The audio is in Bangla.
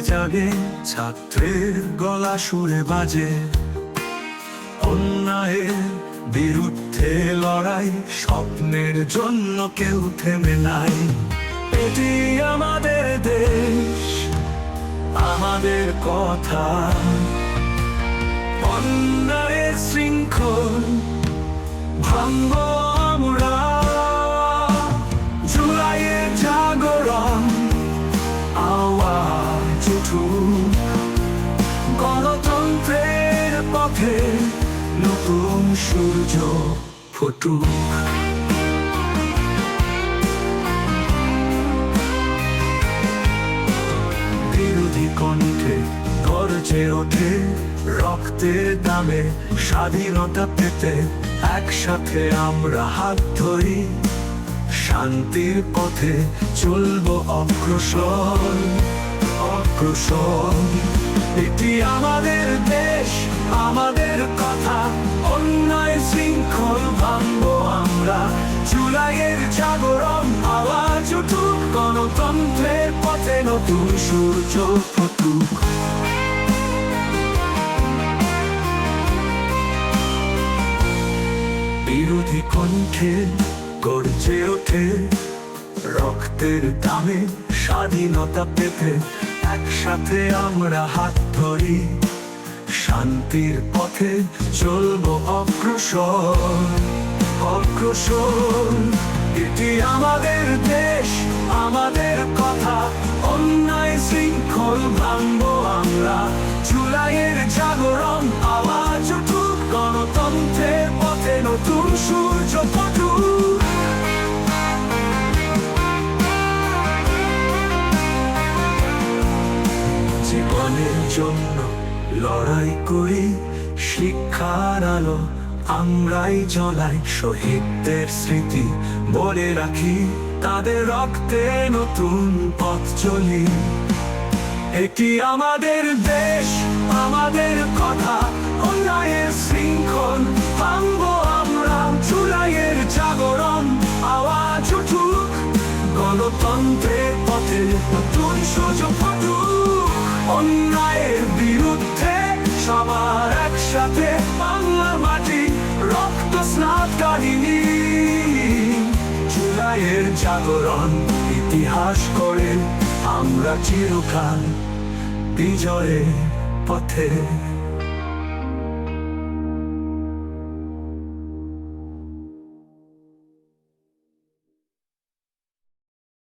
জাগে, ছাত্রের গলা সুরে বাজে। অন্যায়ের বিরুদ্ধে লড়াই, স্বপ্নের জন্য কেউ থেমে নাই। এটি আমাদের দেশ, আমাদের কথা। অন্যায়ের শৃঙ্খল, ভাঙ্গ গণতন্ত্রের পথে নতুন সূর্য ফুটুক। বিরোধী কণ্ঠে গর্জে ওঠে রক্তের দামে স্বাধীনতা পেতে একসাথে আমরা হাত ধরি। শান্তির পথে চলবো অগ্রসর। অগ্রসর এটি আমাদের দেশ, আমাদের কথা। অন্যায় শৃঙ্খল ভাঙবো আমরা। জুলাইয়ের জাগরণ, আওয়াজ উঠুক, গণতন্ত্রের পথে নতুন সূর্য ফুটুক। বিরোধী কণ্ঠে গর্জে ওঠে, রক্তের দামে স্বাধীনতা পেতে। একসাথে আমরা হাত ধরি, শান্তির পথে চলবো অগ্রসর। অগ্রসর, এটি আমাদের দেশ, আমাদের কথা। অন্যায় শৃঙ্খল ভাঙবো আমরা জুলাইয়ের জাগরণ আওয়াজ জীবনের জন্য লড়াই করি, শিক্ষার আলো আমরাই জ্বলাই, শহীদদের স্মৃতি বলে রাখি, তাদের রক্তে নতুন পথ চলি। এটি আমাদের দেশ, আমাদের কথা? অন্যায়ের শৃঙ্খল ভাঙবো আমরা, জুলাইয়ের জাগরণ আওয়াজ উঠুক। গণতন্ত্রের পথে নতুন সুযোগ অন্যায়ের বিরুদ্ধে সবার একসাথে বাংলা মাটি, রক্ত স্নাত কাহিনী। জুলাইয়ের জাগরণ ইতিহাস করে আমরা চিরকাল বিজয়ের পথে।